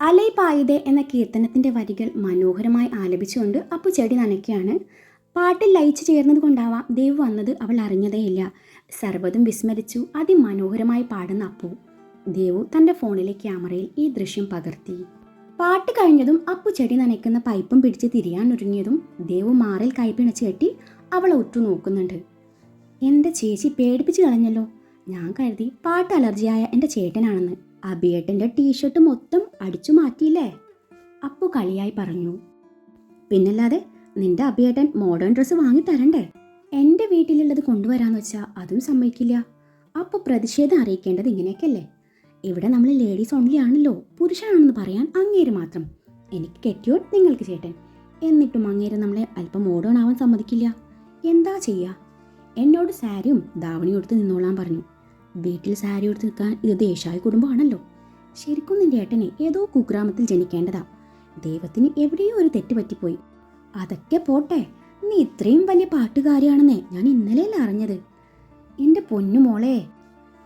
അലൈ പായുതേ എന്ന കീർത്തനത്തിന്റെ വരികൾ മനോഹരമായി ആലപിച്ചുകൊണ്ട് അപ്പു ചെടി നനയ്ക്കുകയാണ്. പാട്ടിൽ ലയിച്ചു ചേർന്നത് കൊണ്ടാവാം ദേവ് വന്നത് അവൾ അറിഞ്ഞതേയില്ല. സർവതും വിസ്മരിച്ചു അതിമനോഹരമായി പാടുന്ന അപ്പു. ദേവു തന്റെ ഫോണിലെ ക്യാമറയിൽ ഈ ദൃശ്യം പകർത്തി. പാട്ട് കഴിഞ്ഞതും അപ്പു ചെടി നനയ്ക്കുന്ന പൈപ്പും പിടിച്ച് തിരിയാൻ ഒരുങ്ങിയതും ദേവു മാറിൽ കൈപ്പിണച്ച് കെട്ടി അവളെ ഉറ്റുനോക്കുന്നുണ്ട്. എന്റെ ചേച്ചി പേടിപ്പിച്ച് കളഞ്ഞല്ലോ. ഞാൻ കരുതി പാട്ട് അലർജിയായ എന്റെ ചേട്ടനാണെന്ന്. അബിയേട്ടന്റെ ടീഷർട്ട് മൊത്തം അടിച്ചു മാറ്റിയില്ലേ? അപ്പു കളിയായി പറഞ്ഞു. പിന്നല്ലാതെ നിന്റെ അബിയേട്ടൻ മോഡേൺ ഡ്രസ്സ് വാങ്ങി തരണ്ടേ? എന്റെ വീട്ടിലുള്ളത് കൊണ്ടുവരാന്ന് വെച്ചാൽ അതും സമ്മതിക്കില്ല. അപ്പോൾ പ്രതിഷേധം അറിയിക്കേണ്ടത് ഇങ്ങനെയൊക്കെയല്ലേ? ഇവിടെ നമ്മൾ ലേഡീസ് ഓൺലി ആണല്ലോ പുരുഷനാണെന്ന് പറയാൻ അങ്ങേര് മാത്രം. എനിക്ക് കെട്ടിയോ നിങ്ങൾക്ക് ചേട്ടൻ. എന്നിട്ടും അങ്ങേര് നമ്മളെ അല്പം മോഡേൺ ആവാൻ സമ്മതിക്കില്ല. എന്താ ചെയ്യുക എന്നോട് സാരിയും ധാവണിയും എടുത്ത് നിന്നോളാൻ പറഞ്ഞു. വീട്ടിൽ സാരി ഉടുത്ത് നിൽക്കാൻ ഇത് ദേശായ കുടുംബമാണല്ലോ. ശരിക്കും ഏട്ടനെ ഏതോ കുഗ്രാമത്തിൽ ജനിക്കേണ്ടതാ. ദൈവത്തിന് എവിടെയോ ഒരു തെറ്റ് പറ്റിപ്പോയി. അതൊക്കെ പോട്ടെ നീ ഇത്രയും വലിയ പാട്ടുകാരിയാണെന്നേ ഞാൻ ഇന്നലെയല്ല അറിഞ്ഞത്. എന്റെ പൊന്നു മോളെ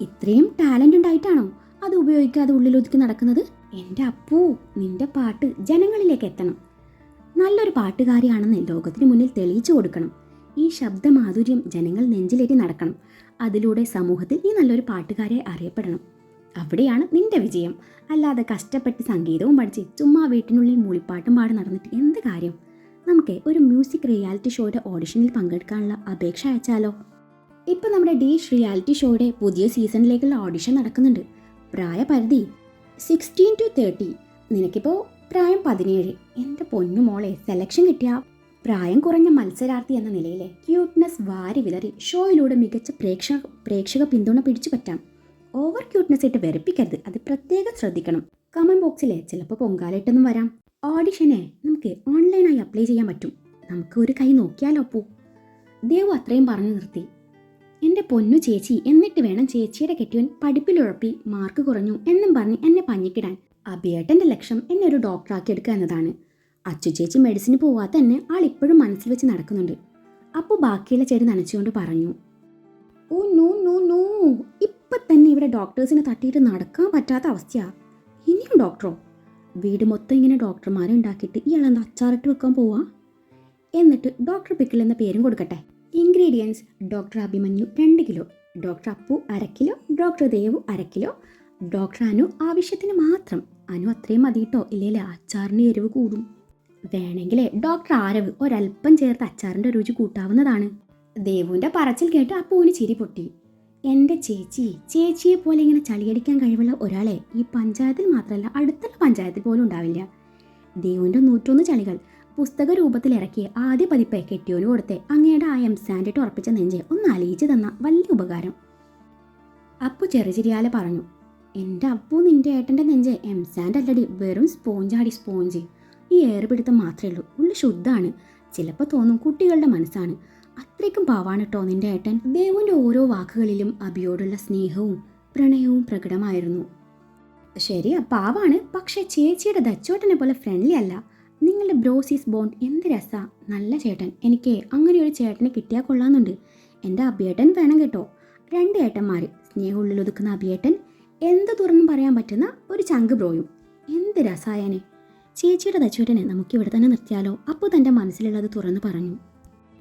ഇത്രയും ടാലന്റ് ഉണ്ടായിട്ടാണോ അത് ഉപയോഗിക്കാതെ ഉള്ളിലൊതുക്കി നടക്കുന്നത്? എന്റെ അപ്പൂ നിന്റെ പാട്ട് ജനങ്ങളിലേക്ക് എത്തണം. നല്ലൊരു പാട്ടുകാരിയാണെന്ന് ലോകത്തിന് മുന്നിൽ തെളിയിച്ചു കൊടുക്കണം. ഈ ശബ്ദമാധുര്യം ജനങ്ങൾ നെഞ്ചിലേറ്റി നടക്കണം. അതിലൂടെ സമൂഹത്തിൽ നീ നല്ലൊരു പാട്ടുകാരെ അറിയപ്പെടണം. അവിടെയാണ് നിന്റെ വിജയം. അല്ലാതെ കഷ്ടപ്പെട്ട് സംഗീതവും പഠിച്ച് ചുമ്മാ വീട്ടിനുള്ളിൽ മൂളിപ്പാട്ടും പാടി നടന്നിട്ട് എന്ത് കാര്യം? നമുക്ക് ഒരു മ്യൂസിക് റിയാലിറ്റി ഷോയുടെ ഓഡിഷനിൽ പങ്കെടുക്കാനുള്ള അപേക്ഷ അയച്ചാലോ? ഇപ്പം നമ്മുടെ ഡീഷ് റിയാലിറ്റി ഷോയുടെ പുതിയ സീസണിലേക്കുള്ള ഓഡിഷൻ നടക്കുന്നുണ്ട്. പ്രായപരിധി സിക്സ്റ്റീൻ ടു തേർട്ടി. നിനക്കിപ്പോൾ പ്രായം പതിനേഴ്. എന്റെ പൊന്നു മോളെ സെലക്ഷൻ കിട്ടിയ പ്രായം കുറഞ്ഞ മത്സരാർത്ഥി എന്ന നിലയിലെ ക്യൂട്ട്നെസ് വാരി വിതറി ഷോയിലൂടെ മികച്ച പ്രേക്ഷക പ്രേക്ഷക പിന്തുണ പിടിച്ചു പറ്റാം. ഓവർ ക്യൂട്ട്നെസ് ഇട്ട് വെറുപ്പിക്കരുത്. അത് പ്രത്യേകം ശ്രദ്ധിക്കണം. കമന്റ് ബോക്സിലെ ചിലപ്പോൾ പൊങ്കാലിട്ടൊന്നും വരാം. ഓഡിഷനെ നമുക്ക് ഓൺലൈനായി അപ്ലൈ ചെയ്യാൻ പറ്റും. നമുക്ക് ഒരു കൈ നോക്കിയാലോ പൂ ദേവു അത്രയും പറഞ്ഞു നിർത്തി. എന്റെ പൊന്നു ചേച്ചി എന്നിട്ട് വേണം ചേച്ചിയുടെ കെട്ടിയവൻ പഠിപ്പിലുഴപ്പി മാർക്ക് കുറഞ്ഞു എന്നും പറഞ്ഞ് എന്നെ പഞ്ഞിക്കിടാൻ. അഭിയേട്ടന്റെ ലക്ഷ്യം എന്നെ ഒരു ഡോക്ടറാക്കി എടുക്കുക എന്നതാണ്. അച്ചു ചേച്ചി മെഡിസിന് പോവാത്ത തന്നെ ആൾ ഇപ്പോഴും മനസ്സിൽ വെച്ച് നടക്കുന്നുണ്ട്. അപ്പോൾ ബാക്കിയുള്ള ചെടി നനച്ചുകൊണ്ട് പറഞ്ഞു ഓ നോ നോ നോ. ഇപ്പൊ തന്നെ ഇവിടെ ഡോക്ടേഴ്സിനെ തട്ടിയിട്ട് നടക്കാൻ പറ്റാത്ത അവസ്ഥയാ. ഇനിയും ഡോക്ടറോ വീട് മൊത്തം ഇങ്ങനെ ഡോക്ടർമാരെ ഉണ്ടാക്കിയിട്ട് ഇയാൾ എന്താ അച്ചാറിട്ട് വെക്കാൻ പോവാ? എന്നിട്ട് ഡോക്ടർ പിക്കിൾ എന്ന പേരും കൊടുക്കട്ടെ. ഇൻഗ്രീഡിയൻസ് ഡോക്ടർ അഭിമന്യു രണ്ട് കിലോ ഡോക്ടർ അപ്പു അര കിലോ ഡോക്ടർ ദേവു അര കിലോ ഡോക്ടർ അനു ആവശ്യത്തിന് മാത്രം. അനു അത്രയും മതി കേട്ടോ അച്ചാറിന് എരിവ് കൂടും. വേണമെങ്കിലേ ഡോക്ടർ ആരവ് ഒരല്പം ചേർത്ത് അച്ചാറിന്റെ രുചി കൂട്ടാവുന്നതാണ്. ദേവുവിന്റെ പറച്ചിൽ കേട്ട് അപ്പുവിന് ചിരി പൊട്ടി. എന്റെ ചേച്ചി ചേച്ചിയെ പോലെ ഇങ്ങനെ ചളിയടിക്കാൻ കഴിവുള്ള ഒരാളെ ഈ പഞ്ചായത്തിൽ മാത്രമല്ല അടുത്തുള്ള പഞ്ചായത്തിൽ പോലും ഉണ്ടാവില്ല. ദേവുവിന്റെ നൂറ്റൊന്ന് ചളികൾ പുസ്തക രൂപത്തിൽ ഇറക്കിയ ആദ്യ പതിപ്പ് കെട്ടിയോന് കൊടുത്ത് അങ്ങയുടെ ആ എം സാൻഡിട്ട് ഉറപ്പിച്ച നെഞ്ച് ഒന്ന് അലിയിച്ചു തന്ന വലിയ ഉപകാരം. അപ്പു ചെറുചിരിയാലെ പറഞ്ഞു എന്റെ അപ്പു നിന്റെ ഏട്ടന്റെ നെഞ്ച് എം സാൻഡ് അല്ലടി വെറും സ്പോഞ്ചാടി സ്പോഞ്ച്. ഈ ഏറുപിടുത്തം മാത്രമേ ഉള്ളൂ. ഉള്ളു ശുദ്ധാണ് ചിലപ്പോൾ തോന്നും കുട്ടികളുടെ മനസ്സാണ്. അത്രയ്ക്കും പാവാണ് കേട്ടോ നിന്റെ ഏട്ടൻ. ദേവുവിന്റെ ഓരോ വാക്കുകളിലും അബിയോടുള്ള സ്നേഹവും പ്രണയവും പ്രകടമായിരുന്നു. ശരിയാ പാവാണ്. പക്ഷേ ചേച്ചിയുടെ ദച്ചോട്ടനെ പോലെ ഫ്രണ്ട്ലി അല്ല. നിങ്ങളുടെ ബ്രോസീസ് ബോണ്ട് എന്ത് രസാ. നല്ല ചേട്ടൻ. എനിക്ക് അങ്ങനെ ഒരു ചേട്ടനെ കിട്ടിയാൽ കൊള്ളാമെന്നുണ്ട് എന്റെ അഭിയേട്ടൻ വേണം കേട്ടോ. രണ്ട് ഏട്ടന്മാർ സ്നേഹമുള്ളിൽ ഒതുക്കുന്ന അഭിയേട്ടൻ എന്ത് തുറന്നും പറയാൻ പറ്റുന്ന ഒരു ചങ്ക് ബ്രോയും. എന്ത് രസായനെ ചേച്ചിയുടെ ദച്ചോട്ടനെ നമുക്ക് ഇവിടെ തന്നെ നിർത്തിയാലോ? അപ്പോൾ തന്റെ മനസ്സിലുള്ളത് തുറന്നു പറഞ്ഞു.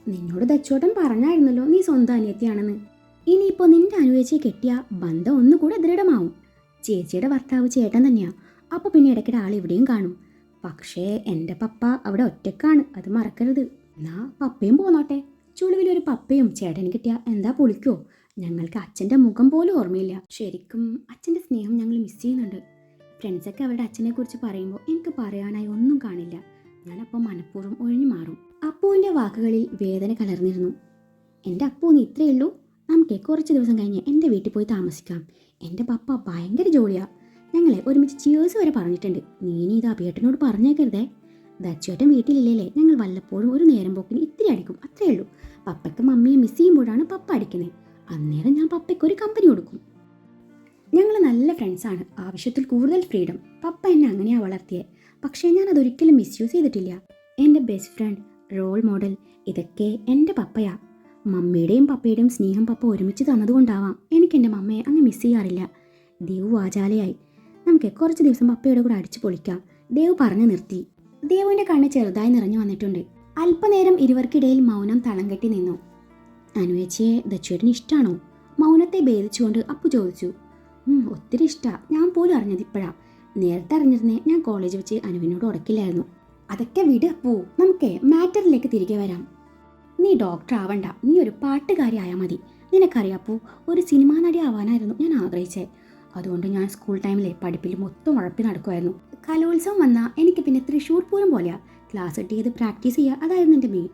നിന്നോട് ദച്ചോട്ടൻ പറഞ്ഞായിരുന്നല്ലോ നീ സ്വന്തം അനിയത്തിയാണെന്ന്. ഇനിയിപ്പോൾ നിന്റെ അനുവേച്ചിയെ കെട്ടിയ ബന്ധം ഒന്നുകൂടെ ദൃഢമാവും. ചേച്ചിയുടെ ഭർത്താവ് ചേട്ടൻ തന്നെയാ. അപ്പോൾ പിന്നെ ഇടയ്ക്കിടെ ആൾ ഇവിടെയും കാണും. പക്ഷേ എന്റെ പപ്പ അവിടെ ഒറ്റക്കാണ്. അത് മറക്കരുത്. എന്നാ പപ്പയും പോന്നോട്ടെ. ചുളിവിലൊരു പപ്പയും ചേട്ടന് കിട്ടിയ എന്താ പൊളിക്കോ? ഞങ്ങൾക്ക് അച്ഛന്റെ മുഖം പോലും ഓർമ്മയില്ല. ശരിക്കും അച്ഛന്റെ സ്നേഹം ഞങ്ങൾ മിസ് ചെയ്യുന്നുണ്ട്. ഫ്രണ്ട്സൊക്കെ അവരുടെ അച്ഛനെ കുറിച്ച് പറയുമ്പോൾ എനിക്ക് പറയാനായി ഒന്നും കാണില്ല. ഞാനപ്പോൾ മനഃപൂർവം ഒഴിഞ്ഞു മാറും. അപ്പുവിന്റെ വാക്കുകളിൽ വേദന കലർന്നിരുന്നു. എന്റെ അപ്പു നീ ഇത്രയേ ഉള്ളൂ. നമുക്ക് കുറച്ച് ദിവസം കഴിഞ്ഞ് എന്റെ വീട്ടിൽ പോയി താമസിക്കാം. എന്റെ പപ്പ ഭയങ്കര ജോലിയാ ഞങ്ങളെ ഒരുമിച്ച് ചിയേഴ്സ് വരെ പറഞ്ഞിട്ടുണ്ട്. നീ ഇനി ഇത് അഭിയേട്ടനോട് പറഞ്ഞേക്കരുതേ. ദച്ചുവേട്ടൻ വീട്ടിലില്ലേ ഞങ്ങൾ വല്ലപ്പോഴും ഒരു നേരം പോക്കിന് ഇത്തിരി അടിക്കും. അത്രയേ ഉള്ളൂ. പപ്പയ്ക്ക് മമ്മിയെ മിസ് ചെയ്യുമ്പോഴാണ് പപ്പ അടിക്കുന്നത്. അന്നേരം ഞാൻ പപ്പയ്ക്ക് ഒരു കമ്പനി കൊടുക്കും. ഞങ്ങൾ നല്ല ഫ്രണ്ട്സാണ് ആവശ്യത്തിൽ കൂടുതൽ ഫ്രീഡം പപ്പ എന്നെ അങ്ങനെയാണ് വളർത്തിയത് പക്ഷേ ഞാൻ അതൊരിക്കലും മിസ്യൂസ് ചെയ്തിട്ടില്ല. എന്റെ ബെസ്റ്റ് ഫ്രണ്ട് റോൾ മോഡൽ ഇതൊക്കെ എന്റെ പപ്പയാ. മമ്മിയുടെയും പപ്പയുടെയും സ്നേഹം പപ്പ ഒരുമിച്ച് തന്നതുകൊണ്ടാവാം എനിക്ക് എന്റെ മമ്മയെ അങ്ങ് മിസ് ചെയ്യാറില്ല. ദേവ് വാചാലയായി. നമുക്ക് കുറച്ച് ദിവസം പപ്പയുടെ കൂടെ അടിച്ചു പൊളിക്കാം. ദേവ് പറഞ്ഞു നിർത്തി. ദേവുവിന്റെ കണ്ണ് ചെറുതായി നിറഞ്ഞു വന്നിട്ടുണ്ട്. അല്പനേരം ഇരുവർക്കിടയിൽ മൗനം തളം കെട്ടി നിന്നു. അനുവേച്ചിയെ ദച്ചുവേട്ടന് ഇഷ്ടമാണോ മൗനത്തെ ഭേദിച്ചുകൊണ്ട് അപ്പു ചോദിച്ചു. "ഉം, ഒത്തിരി ഇഷ്ടമാണ് ഞാൻ പോലും അറിഞ്ഞത് ഇപ്പോഴാണ് നേരത്തെ അറിഞ്ഞിരുന്നേ ഞാൻ കോളേജ് വെച്ച് അനുവിനോട് ഉടക്കില്ലായിരുന്നു അതൊക്കെ വിട് പോ നമുക്കേ മാറ്ററിലേക്ക് തിരികെ വരാം. നീ ഡോക്ടർ ആവണ്ട. നീ ഒരു പാട്ടുകാരി ആയാൽ മതി. നിനക്കറിയാപ്പോ ഒരു സിനിമാ നടി ആവാനായിരുന്നു ഞാൻ ആഗ്രഹിച്ചേ. അതുകൊണ്ട് ഞാൻ സ്കൂൾ ടൈമിലെ പഠിപ്പിൽ മൊത്തം ഉഴപ്പി നടക്കുമായിരുന്നു കലോത്സവം വന്നാൽ എനിക്ക് പിന്നെ തൃശ്ശൂർ പൂരം പോലെയാ. ക്ലാസ് ഇട്ട് ചെയ്ത് പ്രാക്ടീസ് ചെയ്യുക അതായിരുന്നു എന്റെ മെയിൻ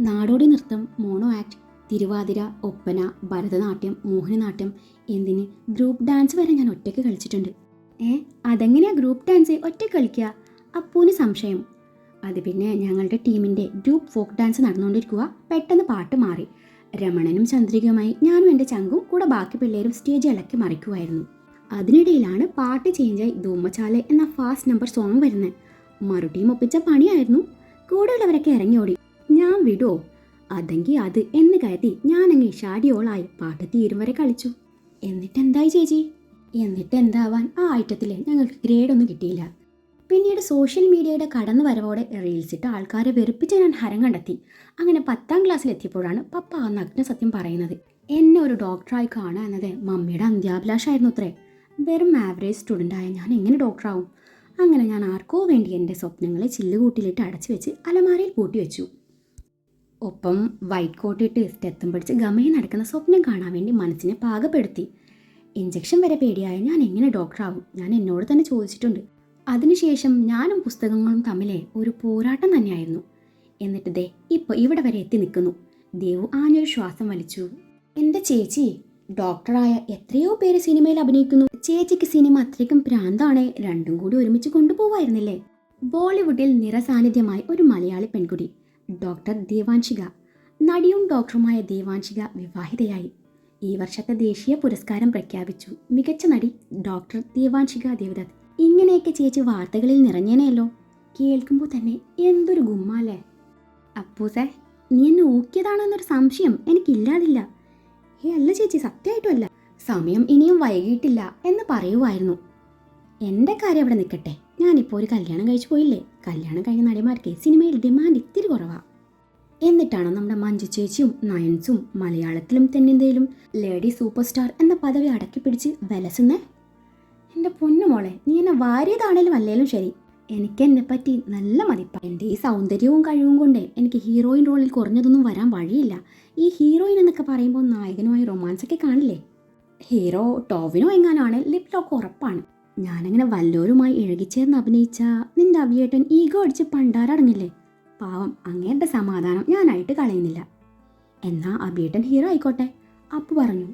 നാടോടി നൃത്തം മോണോ ആക്ട് തിരുവാതിര ഒപ്പന ഭരതനാട്യം മോഹിനിനാട്യം എന്തിന് ഗ്രൂപ്പ് ഡാൻസ് വരെ ഞാൻ ഒറ്റയ്ക്ക് കളിച്ചിട്ടുണ്ട്. ഏ അതെങ്ങനെയാ ഗ്രൂപ്പ് ഡാൻസ് ഒറ്റയ്ക്ക് കളിക്കുക? അപ്പൂന് സംശയം. അത് പിന്നെ ഞങ്ങളുടെ ടീമിന്റെ ഗ്രൂപ്പ് ഫോക്ക് ഡാൻസ് നടന്നുകൊണ്ടിരിക്കുക പെട്ടെന്ന് പാട്ട് മാറി. രമണനും ചന്ദ്രികയുമായി ഞാനും എന്റെ ചങ്കും കൂടെ ബാക്കി പിള്ളേരും സ്റ്റേജ് ഇളക്കി മറിക്കുമായിരുന്നു. അതിനിടയിലാണ് പാട്ട് ചേഞ്ചായി ധൂമചാലെ എന്ന ഫാസ്റ്റ് നമ്പർ സോങ് വരുന്നത്. മറു ടീം ഒപ്പിച്ച പണിയായിരുന്നു. കൂടെയുള്ളവരൊക്കെ ഓടി ഞാൻ വിടുവോ അതെങ്കിൽ അത് എന്ന് കരുതി ഞാനങ്ങ് ഷാഡിയോളായി പാട്ട് തീരും വരെ കളിച്ചു. എന്നിട്ട് എന്തായി ചേച്ചി? എന്നിട്ട് എന്താവാൻ ആ ഐറ്റത്തിൽ ഞങ്ങൾക്ക് ഗ്രേഡ് ഒന്നും കിട്ടിയില്ല. പിന്നീട് സോഷ്യൽ മീഡിയയുടെ കടന്നു വരവോടെ റീൽസ് ഇട്ട് ആൾക്കാരെ വെറുപ്പിച്ച് ഞാൻ ഹരം കണ്ടെത്തി. അങ്ങനെ പത്താം ക്ലാസ്സിലെത്തിയപ്പോഴാണ് പപ്പ ആ നഗ്ന സത്യം പറയുന്നത്. എന്നെ ഒരു ഡോക്ടറായി കാണുക എന്നത് മമ്മിയുടെ അന്ത്യാഭിലാഷമായിരുന്നു അത്രേ. വെറും ആവറേജ് സ്റ്റുഡന്റായ ഞാൻ എങ്ങനെ ഡോക്ടറാവും അങ്ങനെ ഞാൻ ആർക്കോ വേണ്ടി എന്റെ സ്വപ്നങ്ങളെ ചില്ലുകൂട്ടിലിട്ട് അടച്ചു വെച്ച് അലമാരയിൽ പൂട്ടി വെച്ചു. ഒപ്പം വൈറ്റ് കോട്ടിട്ട് സ്റ്റെത്തും പിടിച്ച് ഗമയിൽ നടക്കുന്ന സ്വപ്നം കാണാൻ വേണ്ടി മനസ്സിനെ പാകപ്പെടുത്തി. ഇഞ്ചക്ഷൻ വരെ പേടിയായ ഞാൻ എങ്ങനെ ഡോക്ടറാവും ഞാൻ എന്നോട് തന്നെ ചോദിച്ചിട്ടുണ്ട്. അതിനുശേഷം ഞാനും പുസ്തകങ്ങളും തമ്മിലെ ഒരു പോരാട്ടം തന്നെയായിരുന്നു. എന്നിട്ട് ദേ ഇപ്പോൾ ഇവിടെ വരെ എത്തി നിൽക്കുന്നു. ദേവു ആഞ്ഞൊരു ശ്വാസം വലിച്ചു. എന്റെ ചേച്ചി ഡോക്ടറായ എത്രയോ പേര് സിനിമയിൽ അഭിനയിക്കുന്നു. ചേച്ചിക്ക് സിനിമ അത്രയ്ക്കും പ്രാന്താണ്. രണ്ടും കൂടി ഒരുമിച്ച് കൊണ്ടുപോവായിരുന്നില്ലേ? ബോളിവുഡിൽ നിറസാന്നിധ്യമായി ഒരു മലയാളി പെൺകുട്ടി ഡോക്ടർ ദേവാൻഷിക. നടിയും ഡോക്ടറുമായ ദേവാൻഷിക വിവാഹിതയായി. ഈ വർഷത്തെ ദേശീയ പുരസ്കാരം പ്രഖ്യാപിച്ചു. മികച്ച നടി ഡോക്ടർ ദേവാൻഷിക ദേവദത്ത്. ഇങ്ങനെയൊക്കെ ചേച്ചി വാർത്തകളിൽ നിറഞ്ഞേനെയല്ലോ കേൾക്കുമ്പോൾ തന്നെ എന്തൊരു ഗുമ്മാലേ അപ്പൂസേ നീ എന്നെ ഊക്കിയതാണെന്നൊരു സംശയം എനിക്കില്ലാതില്ല. ഏ അല്ല ചേച്ചി സത്യമായിട്ടുമല്ല. സമയം ഇനിയും വൈകിട്ടില്ല എന്ന് പറയുമായിരുന്നു എന്റെ കാര്യം അവിടെ നിൽക്കട്ടെ. ഞാനിപ്പോൾ ഒരു കല്യാണം കഴിച്ചു പോയില്ലേ? കല്യാണം കഴിഞ്ഞ നടിമാർക്ക് സിനിമയിൽ ഡിമാൻഡ് ഇത്തിരി കുറവാണ് എന്നിട്ടാണ് നമ്മുടെ മഞ്ജു ചേച്ചിയും നയൻസും മലയാളത്തിലും തെന്നിന്ത്യയിലും ലേഡി സൂപ്പർ സ്റ്റാർ എന്ന പദവി അടക്കി പിടിച്ച് വിലസുന്നേ? എന്റെ പൊന്നു മോളെ നീ എന്നെ വാരിയതാണേലും അല്ലേലും ശരി. എനിക്ക് എന്നെ പറ്റി നല്ല മതിപ്പ. എന്റെ ഈ സൗന്ദര്യവും കഴിവും കൊണ്ട് എനിക്ക് ഹീറോയിൻ റോളിൽ കുറഞ്ഞതൊന്നും വരാൻ വഴിയില്ല. ഈ ഹീറോയിൻ എന്നൊക്കെ പറയുമ്പോൾ നായകനുമായി റൊമാൻസൊക്കെ കാണില്ലേ? ഹീറോ ടോവിനോ എങ്ങാനാണ്? ലിപ് ലോക്ക് ഉറപ്പാണ്. ഞാനങ്ങനെ വല്ലോരുമായി ഇഴകിച്ചേർന്ന് അഭിനയിച്ച നിന്റെ അവിയേട്ടൻ ഈഗോ അടിച്ച് പണ്ടാരടങ്ങില്ലേ? പാവം അങ്ങേരുടെ സമാധാനം ഞാനായിട്ട് കളയുന്നില്ല. എന്നാ അഭിയേട്ടൻ ഹീറോ ആയിക്കോട്ടെ അപ്പു പറഞ്ഞു.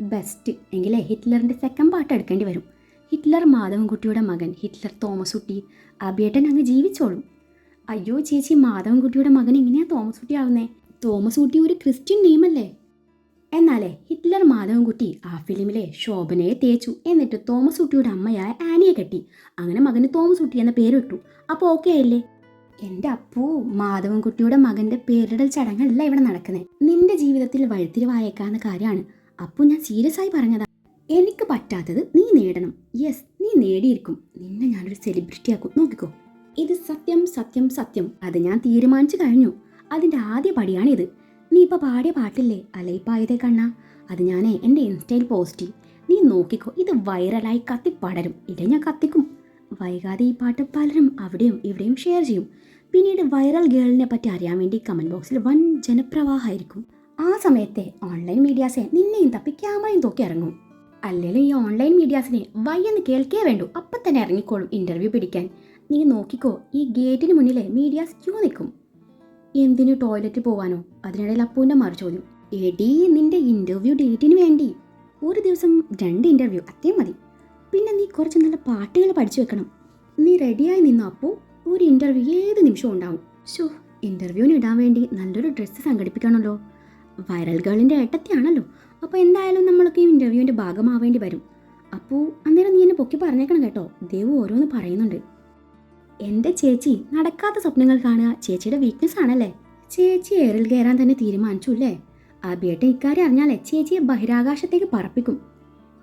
ബെസ്റ്റ് എങ്കിലേ ഹിറ്റ്ലറിന്റെ സെക്കൻഡ് പാട്ട് എടുക്കേണ്ടി വരും. ഹിറ്റ്ലർ മാധവൻകുട്ടിയുടെ മകൻ ഹിറ്റ്ലർ തോമസ് കുട്ടി അഭിയേട്ടൻ അങ്ങ് ജീവിച്ചോളും. അയ്യോ ചേച്ചി മാധവൻകുട്ടിയുടെ മകൻ എങ്ങനെയാ തോമസ് കുട്ടി ആവുന്നേ? തോമസ് കുട്ടി ഒരു ക്രിസ്ത്യൻ നെയിമല്ലേ? എന്നാലേ ഹിറ്റ്ലർ മാധവൻകുട്ടി ആ ഫിലിമിലെ ശോഭനയെ തേച്ചു. എന്നിട്ട് തോമസ് കുട്ടിയുടെ അമ്മയായ ആനിയെ കെട്ടി. അങ്ങനെ മകന് തോമസ് കുട്ടി എന്ന പേരിട്ടു. അപ്പോൾ ഓക്കെ ആയില്ലേ? എന്റെ അപ്പൂ മാധവൻകുട്ടിയുടെ മകന്റെ പേരിടൽ ചടങ്ങല്ല ഇവിടെ നടക്കുന്നത് നിന്റെ ജീവിതത്തിൽ വഴിത്തിരിവായേക്കാവുന്ന കാര്യമാണ്. അപ്പു ഞാൻ സീരിയസ് ആയി പറഞ്ഞതാ. എനിക്ക് പറ്റാത്തത് നീ നേടണം. യെസ് നീ നേടിയിരിക്കും. നിന്നെ ഞാനൊരു സെലിബ്രിറ്റി ആക്കും. നോക്കിക്കോ. ഇത് സത്യം സത്യം സത്യം. അത് ഞാൻ തീരുമാനിച്ചു കഴിഞ്ഞു. അതിന്റെ ആദ്യ പടിയാണിത്. നീ ഇപ്പൊ പാടിയ പാട്ടില്ലേ? അലയിപ്പായതേ കണ്ണ? അത് ഞാനേ എന്റെ ഇൻസ്റ്റയിൽ പോസ്റ്റ്. നീ നോക്കിക്കോ ഇത് വൈറലായി കത്തി പടരും. ഇത് ഞാൻ കത്തിക്കും. വൈകാതെ ഈ പാട്ട് പലരും അവിടെയും ഇവിടെയും ഷെയർ ചെയ്യും. പിന്നീട് വൈറൽ ഗേളിനെ പറ്റി അറിയാൻ വേണ്ടി കമന്റ് ബോക്സിൽ വൻ ജനപ്രവാഹമായിരിക്കും. ആ സമയത്തെ ഓൺലൈൻ മീഡിയാസെ നിന്നെയും തപ്പി ക്യാമറയും തൂക്കി ഇറങ്ങും. അല്ലെങ്കിൽ ഈ ഓൺലൈൻ മീഡിയാസിനെ വയ്യെന്ന് കേൾക്കേ വേണ്ടു. അപ്പം തന്നെ ഇറങ്ങിക്കോളും ഇന്റർവ്യൂ പിടിക്കാൻ. നീ നോക്കിക്കോ ഈ ഗേറ്റിന് മുന്നിലെ മീഡിയാസ് ക്യൂ നിൽക്കും? എന്തിനു ടോയ്ലറ്റ് പോവാനോ? അതിനിടയിൽ അപ്പൂന്റെ മറു ചോദ്യം. എടി നിന്റെ ഇന്റർവ്യൂ ഡേറ്റിന് വേണ്ടി. ഒരു ദിവസം രണ്ട് ഇന്റർവ്യൂ അത്രയും മതി. പിന്നെ നീ കുറച്ച് നല്ല പാട്ടുകൾ പഠിച്ചു വെക്കണം. നീ റെഡിയായി നിന്ന അപ്പോൾ ഒരു ഇന്റർവ്യൂ ഏത് നിമിഷവും ഉണ്ടാവും. ഷോ ഇന്റർവ്യൂവിന് ഇടാൻ വേണ്ടി നല്ലൊരു ഡ്രസ്സ് സംഘടിപ്പിക്കണമല്ലോ. വൈറൽ ഗേളിന്റെ ഏട്ടത്തിയാണല്ലോ. അപ്പോൾ എന്തായാലും നമ്മളൊക്കെ ഈ ഇന്റർവ്യൂവിന്റെ ഭാഗമാവേണ്ടി വരും. അപ്പോൾ അന്നേരം നീ എന്നെ പൊക്കി പറഞ്ഞേക്കണം കേട്ടോ. ദേവ് ഓരോന്ന് പറയുന്നുണ്ട്. എന്റെ ചേച്ചി നടക്കാത്ത സ്വപ്നങ്ങൾ കാണുക ചേച്ചിയുടെ വീക്ക്നെസ് ആണല്ലേ? ചേച്ചി എയറിൽ കയറാൻ തന്നെ തീരുമാനിച്ചു അല്ലേ ആ ബേട്ടൻ ഇക്കാര്യം അറിഞ്ഞാലേ ചേച്ചിയെ ബഹിരാകാശത്തേക്ക് പറപ്പിക്കും.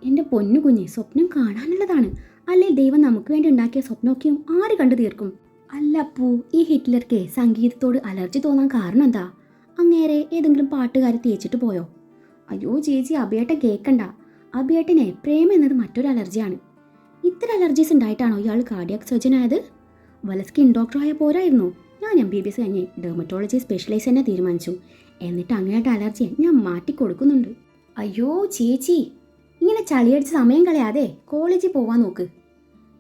എന്റെ പൊന്നു കുഞ്ഞ് സ്വപ്നം കാണാനുള്ളതാണ്. അല്ലേ ദൈവം നമുക്ക് വേണ്ടി ഉണ്ടാക്കിയ സ്വപ്നമൊക്കെയും ആര് കണ്ടു തീർക്കും? അല്ല അപ്പൂ ഈ ഹിറ്റ്ലർക്ക് സംഗീതത്തോട് അലർജി തോന്നാൻ കാരണം എന്താ? അങ്ങേരെ ഏതെങ്കിലും പാട്ടുകാരി തേച്ചിട്ട് പോയോ? അയ്യോ ചേച്ചി അഭിയേട്ടൻ കേൾക്കണ്ട അഭിയേട്ടനെ പ്രേമം എന്നത് മറ്റൊരു അലർജിയാണ്. ഇത്ര അലർജീസ് ഉണ്ടായിട്ടാണോ ഇയാൾ കാർഡിയാക് സർജൻ ആയത്? വല്ല സ്കിൻ ഡോക്ടറായ പോരായിരുന്നു. ഞാൻ എം ബി ബി എസ് കഴിഞ്ഞ് ഡെർമറ്റോളജി സ്പെഷ്യലൈസ് തന്നെ തീരുമാനിച്ചു. എന്നിട്ട് അങ്ങനെയായിട്ട് അലർജി ഞാൻ മാറ്റി കൊടുക്കുന്നുണ്ട്. അയ്യോ ചേച്ചി. ഇങ്ങനെ ചളിയടിച്ച് സമയം കളയാതെ കോളേജിൽ പോവാൻ നോക്ക്.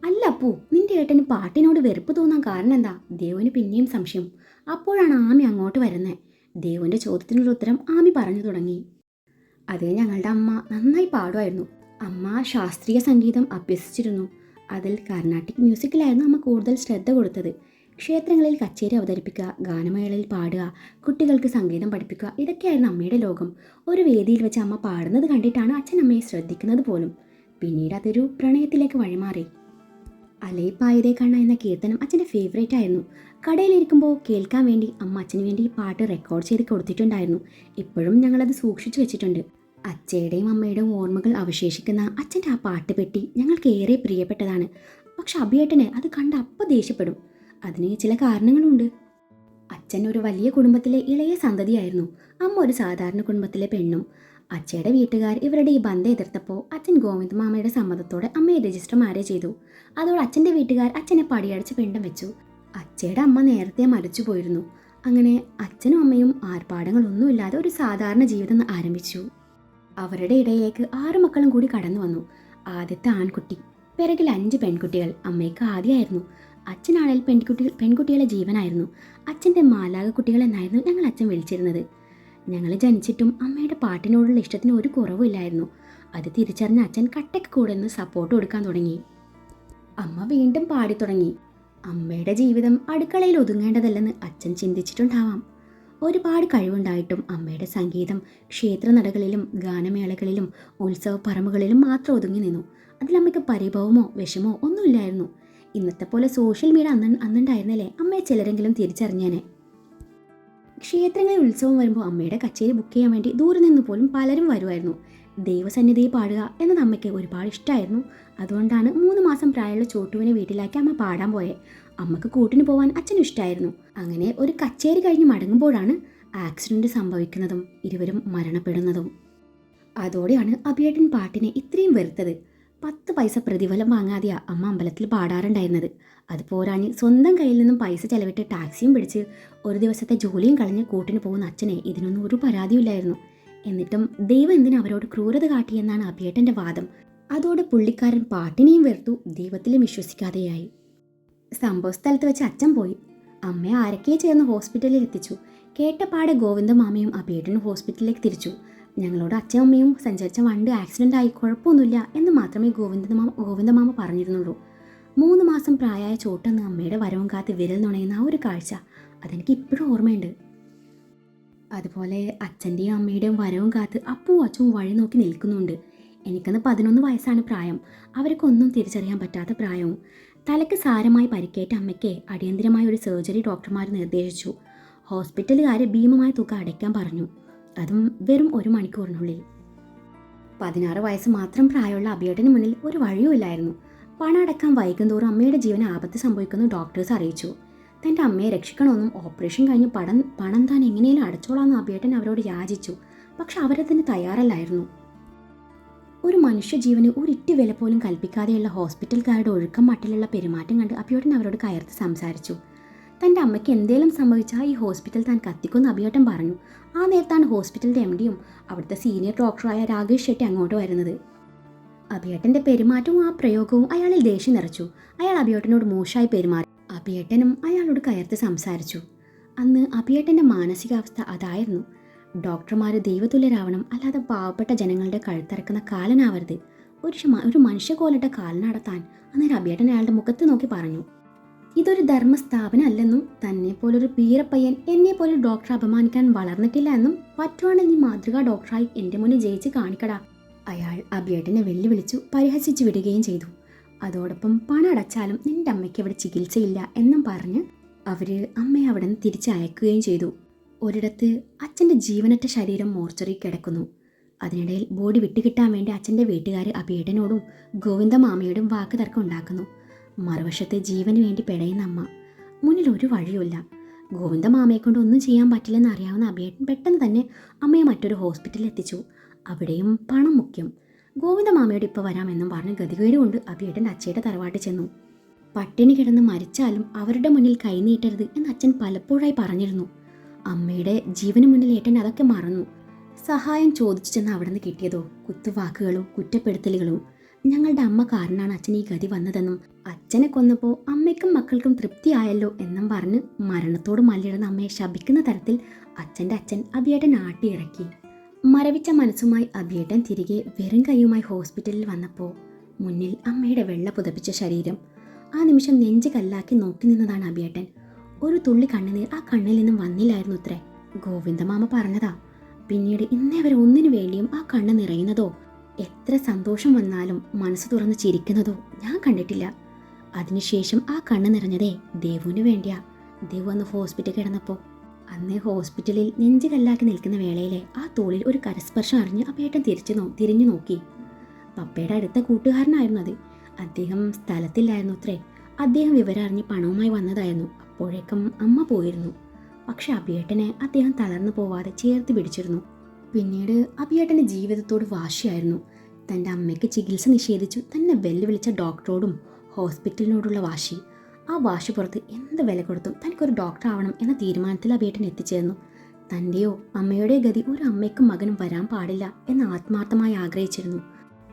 അല്ല അപ്പു നിന്റെ ഏട്ടന് പാട്ടിനോട് വെറുപ്പ് തോന്നാൻ കാരണം എന്താ? ദേവന് പിന്നെയും സംശയം. അപ്പോഴാണ് ആമി അങ്ങോട്ട് വരുന്നത് ദേവന്റെ ചോദ്യത്തിനുള്ള ഉത്തരം ആമി പറഞ്ഞു തുടങ്ങി. അത് ഞങ്ങളുടെ അമ്മ നന്നായി പാടുമായിരുന്നു. അമ്മ ശാസ്ത്രീയ സംഗീതം അഭ്യസിച്ചിരുന്നു. അതിൽ കർണാട്ടിക് മ്യൂസിക്കിലായിരുന്നു അമ്മ കൂടുതൽ ശ്രദ്ധ കൊടുത്തത്. ക്ഷേത്രങ്ങളിൽ കച്ചേരി അവതരിപ്പിക്കുക ഗാനമേളയിൽ പാടുക കുട്ടികൾക്ക് സംഗീതം പഠിപ്പിക്കുക ഇതൊക്കെയായിരുന്നു അമ്മയുടെ ലോകം. ഒരു വേദിയിൽ വെച്ച് അമ്മ പാടുന്നത് കണ്ടിട്ടാണ് അച്ഛൻ അമ്മയെ ശ്രദ്ധിക്കുന്നത് പോലും. പിന്നീട് അതൊരു പ്രണയത്തിലേക്ക് വഴിമാറി. അലയിപ്പായതേ കണ്ണ എന്ന കീർത്തനം അച്ഛന്റെ ഫേവറേറ്റ് ആയിരുന്നു. കടയിലിരിക്കുമ്പോൾ കേൾക്കാൻ വേണ്ടി അമ്മ അച്ഛന് വേണ്ടി ഈ പാട്ട് റെക്കോർഡ് ചെയ്ത് കൊടുത്തിട്ടുണ്ടായിരുന്നു. ഇപ്പോഴും ഞങ്ങളത് സൂക്ഷിച്ചു വെച്ചിട്ടുണ്ട്. അച്ഛയുടെയും അമ്മയുടെയും ഓർമ്മകൾ അവശേഷിക്കുന്ന അച്ഛന്റെ ആ പാട്ട് പെട്ടി ഞങ്ങൾക്ക് ഏറെ പ്രിയപ്പെട്ടതാണ്. പക്ഷെ അഭിയേട്ടന് അത് കണ്ട അപ്പം ദേഷ്യപ്പെടും. അതിന് ചില കാരണങ്ങളുണ്ട്. അച്ഛൻ ഒരു വലിയ കുടുംബത്തിലെ ഇളയ സന്തതിയായിരുന്നു. അമ്മ ഒരു സാധാരണ കുടുംബത്തിലെ പെണ്ണും. അച്ഛയുടെ വീട്ടുകാർ ഇവരുടെ ഈ ബന്ധം എതിർത്തപ്പോൾ അച്ഛൻ ഗോവിന്ദ് മാമയുടെ സമ്മതത്തോടെ അമ്മയെ രജിസ്റ്റർ മാരേജ് ചെയ്തു. അതോടെ അച്ഛന്റെ വീട്ടുകാർ അച്ഛനെ പടിയടച്ച് പെണ്ണും വെച്ചു. അച്ഛയുടെ അമ്മ നേരത്തെ മരിച്ചു പോയിരുന്നു. അങ്ങനെ അച്ഛനും അമ്മയും ആർപ്പാടങ്ങളൊന്നുമില്ലാതെ ഒരു സാധാരണ ജീവിതം ആരംഭിച്ചു. അവരുടെ ഇടയിലേക്ക് ആറ് മക്കളും കൂടി കടന്നു വന്നു. ആദ്യത്തെ ആൺകുട്ടി പിറകിൽ അഞ്ച് പെൺകുട്ടികൾ. അമ്മയ്ക്ക് ആദ്യമായിരുന്നു. അച്ഛനാണേൽ പെൺകുട്ടികൾ പെൺകുട്ടികളെ ജീവനായിരുന്നു. അച്ഛന്റെ മാലാക കുട്ടികൾ എന്നായിരുന്നു ഞങ്ങൾ അച്ഛൻ വിളിച്ചിരുന്നത്. ഞങ്ങൾ ജനിച്ചിട്ടും അമ്മയുടെ പാട്ടിനോടുള്ള ഇഷ്ടത്തിന് ഒരു കുറവുമില്ലായിരുന്നു അത് തിരിച്ചറിഞ്ഞ അച്ഛൻ കട്ടയ്ക്ക് കൂടെ നിന്ന് സപ്പോർട്ട് കൊടുക്കാൻ തുടങ്ങി. അമ്മ വീണ്ടും പാടി തുടങ്ങി അമ്മയുടെ ജീവിതം അടുക്കളയിൽ ഒതുങ്ങേണ്ടതല്ലെന്ന് അച്ഛൻ ചിന്തിച്ചിട്ടുണ്ടാവാം. ഒരുപാട് കഴിവുണ്ടായിട്ടും അമ്മയുടെ സംഗീതം ക്ഷേത്ര നടകളിലും ഗാനമേളകളിലും ഉത്സവ പറമ്പുകളിലും മാത്രം ഒതുങ്ങി നിന്നു. അതിലമ്മയ്ക്ക് പരിഭവമോ വിഷമോ ഒന്നുമില്ലായിരുന്നു. ഇന്നത്തെ പോലെ സോഷ്യൽ മീഡിയ അന്ന് അന്നുണ്ടായിരുന്നല്ലേ അമ്മയെ ചിലരെങ്കിലും തിരിച്ചറിഞ്ഞേനെ? ക്ഷേത്രങ്ങളിൽ ഉത്സവം വരുമ്പോൾ അമ്മയുടെ കച്ചേരി ബുക്ക് ചെയ്യാൻ വേണ്ടി ദൂരെ നിന്ന് പോലും പലരും വരുമായിരുന്നു. ദൈവസന്നിധിയെ പാടുക എന്നത് അമ്മയ്ക്ക് ഒരുപാട് ഇഷ്ടമായിരുന്നു അതുകൊണ്ടാണ് മൂന്ന് മാസം പ്രായമുള്ള ചോട്ടുവിനെ വീട്ടിലാക്കി അമ്മ പാടാൻ പോയെ. അമ്മയ്ക്ക് കൂട്ടിന് പോവാൻ അച്ഛനും ഇഷ്ടമായിരുന്നു അങ്ങനെ ഒരു കച്ചേരി കഴിഞ്ഞ് മടങ്ങുമ്പോഴാണ് ആക്സിഡന്റ് സംഭവിക്കുന്നതും ഇരുവരും മരണപ്പെടുന്നതും. അതോടെയാണ് അഭിയേട്ടൻ പാട്ടിനെ ഇത്രയും വെറുത്തത്. പത്ത് പൈസ പ്രതിഫലം വാങ്ങാതെയാ അമ്മ അമ്പലത്തിൽ പാടാറുണ്ടായിരുന്നത്. അത് പോരാഞ്ഞ് സ്വന്തം കയ്യിൽ നിന്നും പൈസ ചെലവിട്ട് ടാക്സിയും പിടിച്ച് ഒരു ദിവസത്തെ ജോലിയും കളഞ്ഞ് കൂട്ടിന് പോകുന്ന അച്ഛനെ ഇതിനൊന്നും ഒരു പരാതിയില്ലായിരുന്നു എന്നിട്ടും ദൈവം എന്തിനു അവരോട് ക്രൂരത കാട്ടിയെന്നാണ് അഭിയേട്ടന്റെ വാദം. അതോടെ പുള്ളിക്കാരൻ പാട്ടിനെയും വെറുത്തു ദൈവത്തിലും വിശ്വസിക്കാതെയായി. സംഭവ സ്ഥലത്ത് വെച്ച് അച്ഛൻ പോയി. അമ്മയെ ആരൊക്കെ ചേർന്ന് ഹോസ്പിറ്റലിൽ എത്തിച്ചു. കേട്ടപാടെ ഗോവിന്ദ മാമയും അഭിയേട്ടനും ഹോസ്പിറ്റലിലേക്ക് തിരിച്ചു. ഞങ്ങളോട് അച്ഛനും അമ്മയും സഞ്ചരിച്ച വണ്ടി ആക്സിഡന്റ് ആയി കുഴപ്പമൊന്നുമില്ല എന്ന് മാത്രമേ ഗോവിന്ദ മാമ ഗോവിന്ദ മാമ പറഞ്ഞിരുന്നുള്ളൂ. മൂന്ന് മാസം പ്രായമായ ചോട്ടെന്ന് അമ്മയുടെ വരവും കാത്ത് വിരൽ നുണയുന്ന ആ ഒരു കാഴ്ച അതെനിക്ക് ഇപ്പോഴും ഓർമ്മയുണ്ട്. അതുപോലെ അച്ഛന്റെയും അമ്മയുടെയും വരവും കാത്ത് അപ്പൂ അച്ഛനും വഴി നോക്കി നിൽക്കുന്നുണ്ട്. എനിക്കന്ന് പതിനൊന്ന് വയസ്സാണ് പ്രായം. അവർക്കൊന്നും തിരിച്ചറിയാൻ പറ്റാത്ത പ്രായവും. തലയ്ക്ക് സാരമായി പരിക്കേറ്റ അമ്മയ്ക്ക് അടിയന്തിരമായ ഒരു സർജറി ഡോക്ടർമാർ നിർദ്ദേശിച്ചു. ഹോസ്പിറ്റലുകാരെ ഭീമമായ തുക അടയ്ക്കാൻ പറഞ്ഞു. അതും വെറും ഒരു മണിക്കൂറിനുള്ളിൽ. പതിനാറ് വയസ്സ് മാത്രം പ്രായമുള്ള അഭിയേട്ടന് മുന്നിൽ ഒരു വഴിയുമില്ലായിരുന്നു പണം അടക്കാൻ വൈകുന്തോറും അമ്മയുടെ ജീവൻ ആപത്ത് സംഭവിക്കുന്നു ഡോക്ടേഴ്സ് അറിയിച്ചു. തന്റെ അമ്മയെ രക്ഷിക്കണമെന്നും ഓപ്പറേഷൻ കഴിഞ്ഞ് പണം പണം താൻ എങ്ങനെയും അടച്ചോളാമെന്നും അഭിയേട്ടൻ അവരോട് യാചിച്ചു. പക്ഷെ അവരതിന് തയ്യാറല്ലായിരുന്നു. ഒരു മനുഷ്യജീവന് ഒരിറ്റ് വില പോലും കൽപ്പിക്കാതെയുള്ള ഹോസ്പിറ്റൽക്കാരുടെ ഒഴുക്കം മട്ടിലുള്ള പെരുമാറ്റം കണ്ട് അഭിയോട്ടൻ അവരോട് കയർത്ത് സംസാരിച്ചു. തന്റെ അമ്മയ്ക്ക് എന്തേലും സംഭവിച്ചാൽ ഈ ഹോസ്പിറ്റൽ താൻ കത്തിക്കുമെന്ന് അഭിയോട്ടൻ പറഞ്ഞു. ആ നേരത്താണ് ഹോസ്പിറ്റലിന്റെ എം ഡിയും അവിടുത്തെ സീനിയർ ഡോക്ടറായ രാകേഷ് ഷെട്ടി അങ്ങോട്ട് വരുന്നത്. അഭിയേട്ടന്റെ പെരുമാറ്റവും ആ പ്രയോഗവും അയാളിൽ ദേഷ്യം നിറച്ചു. അയാൾ അഭിയേട്ടനോട് മോശമായി പെരുമാറി. അഭിയേട്ടനും അയാളോട് കയർത്ത് സംസാരിച്ചു. അന്ന് അഭിയേട്ടന്റെ മാനസികാവസ്ഥ അതായിരുന്നു. ഡോക്ടർമാർ ദൈവതുല്യരാവണം അല്ലാതെ പാവപ്പെട്ട ജനങ്ങളുടെ കഴുത്തിറക്കുന്ന കാലനാവരുത്. ഒരു ഒരു മനുഷ്യകോലിട്ട കാലനടത്താൻ അന്നേരം അബിയേട്ടൻ അയാളുടെ മുഖത്ത് നോക്കി പറഞ്ഞു. ഇതൊരു ധർമ്മസ്ഥാപനം അല്ലെന്നും തന്നെ പോലൊരു പീരപ്പയ്യൻ എന്നെ ഡോക്ടറെ അപമാനിക്കാൻ വളർന്നിട്ടില്ല എന്നും പറ്റുവാണെങ്കിൽ മാതൃകാ ഡോക്ടറായി എന്റെ മുന്നിൽ ജയിച്ച് കാണിക്കടാ. അയാൾ അബിയേട്ടനെ വെല്ലുവിളിച്ചു പരിഹസിച്ചു വിടുകയും ചെയ്തു. അതോടൊപ്പം പണം അടച്ചാലും നിന്റെ അമ്മയ്ക്ക് ഇവിടെ ചികിത്സയില്ല എന്നും പറഞ്ഞ് അവർ അമ്മയെ അവിടെ നിന്ന് തിരിച്ചയക്കുകയും ചെയ്തു. ഒരിടത്ത് അച്ഛന്റെ ജീവനറ്റ ശരീരം മോർച്ചറി കിടക്കുന്നു. അതിനിടയിൽ ബോഡി വിട്ടുകിട്ടാൻ വേണ്ടി അച്ഛന്റെ വീട്ടുകാർ അഭിയേട്ടനോടും ഗോവിന്ദമാമയോടും വാക്ക് തർക്കം ഉണ്ടാക്കുന്നു. മറുവശത്ത് ജീവന് വേണ്ടി പിഴയുന്ന അമ്മ മുന്നിൽ ഒരു വഴിയുമില്ല. ഗോവിന്ദ മാമയെ കൊണ്ട് ഒന്നും ചെയ്യാൻ പറ്റില്ലെന്ന് അറിയാവുന്ന അഭിയേട്ടൻ പെട്ടെന്ന് തന്നെ അമ്മയെ മറ്റൊരു ഹോസ്പിറ്റലിൽ എത്തിച്ചു. അവിടെയും പണം മുഖ്യം. ഗോവിന്ദ മാമയോട് ഇപ്പോൾ വരാമെന്നും പറഞ്ഞ് ഗതികേട് കൊണ്ട് അഭിയേട്ടൻ അച്ഛയുടെ തറവാട്ടിൽ ചെന്നു. പട്ടിണി കിടന്ന് മരിച്ചാലും അവരുടെ മുന്നിൽ കൈനീട്ടരുത് എന്ന് അച്ഛൻ പലപ്പോഴായി പറഞ്ഞിരുന്നു. അമ്മയുടെ ജീവന് മുന്നിൽ ഏട്ടൻ അതൊക്കെ മറന്നു. സഹായം ചോദിച്ചു ചെന്ന് അവിടെ നിന്ന് കിട്ടിയതോ? കുത്തുവാക്കുകളും കുറ്റപ്പെടുത്തലുകളും? ഞങ്ങളുടെ അമ്മ കാരണമാണ് അച്ഛൻ ഈ ഗതി വന്നതെന്നും അച്ഛനെ കൊന്നപ്പോൾ അമ്മയ്ക്കും മക്കൾക്കും തൃപ്തിയായല്ലോ എന്നും പറഞ്ഞ് മരണത്തോട് മല്ലിടുന്ന അമ്മയെ ശപിക്കുന്ന തരത്തിൽ അച്ഛന്റെ അച്ഛൻ അബിയേട്ടൻ ആട്ടിയിറക്കി. മരവിച്ച മനസ്സുമായി അബിയേട്ടൻ തിരികെ വെറും കൈയുമായി ഹോസ്പിറ്റലിൽ വന്നപ്പോൾ മുന്നിൽ അമ്മയുടെ വെള്ള പുതപ്പിച്ച ശരീരം. ആ നിമിഷം നെഞ്ച് കല്ലാക്കി നോക്കി നിന്നതാണ് അഭിയേട്ടൻ. ഒരു തുള്ളി കണ്ണുനീർ ആ കണ്ണിൽ നിന്നും വന്നില്ലായിരുന്നു അത്രേ ഗോവിന്ദമാമ പറഞ്ഞതാ പിന്നീട് ഇന്നേ വരെ ഒന്നിനു വേണ്ടിയും ആ കണ്ണ് നിറയുന്നതോ എത്ര സന്തോഷം വന്നാലും മനസ്സ് തുറന്ന് ചിരിക്കുന്നതോ ഞാൻ കണ്ടിട്ടില്ല. അതിനുശേഷം ആ കണ്ണ് നിറഞ്ഞതേ ദേവുവിന് വേണ്ടിയാ. ദേവു അന്ന് ഹോസ്പിറ്റൽ കിടന്നപ്പോൾ അന്ന് ഹോസ്പിറ്റലിൽ നെഞ്ചു കല്ലാക്കി നിൽക്കുന്ന വേളയിലെ ആ തോളിൽ ഒരു കരസ്പർശം അറിഞ്ഞ് ആ പേട്ടൻ തിരിച്ചു നോ തിരിഞ്ഞു നോക്കി. പപ്പയുടെ അടുത്ത കൂട്ടുകാരനായിരുന്നു അത്. അദ്ദേഹം സ്ഥലത്തില്ലായിരുന്നു അത്രേ അദ്ദേഹം വിവരം അറിഞ്ഞ് പണവുമായി വന്നതായിരുന്നു. അപ്പോഴേക്കും അമ്മ പോയിരുന്നു. പക്ഷെ അഭിയേട്ടനെ അദ്ദേഹം തളർന്നു പോവാതെ ചേർത്ത് പിടിച്ചിരുന്നു. പിന്നീട് അഭിയേട്ടന്റെ ജീവിതത്തോട് വാശിയായിരുന്നു. തന്റെ അമ്മയ്ക്ക് ചികിത്സ നിഷേധിച്ചു തന്നെ വെല്ലുവിളിച്ച ഡോക്ടറോടും ഹോസ്പിറ്റലിനോടുള്ള വാശി. ആ വാശി പുറത്ത് എന്ത് വില കൊടുത്തും തനിക്കൊരു ഡോക്ടർ ആവണം എന്ന തീരുമാനത്തിൽ അഭിയേട്ടൻ എത്തിച്ചേർന്നു. തന്റെയോ അമ്മയുടെ ഗതി ഒരു അമ്മയ്ക്കും മകനും വരാൻ പാടില്ല എന്ന് ആത്മാർത്ഥമായി ആഗ്രഹിച്ചിരുന്നു.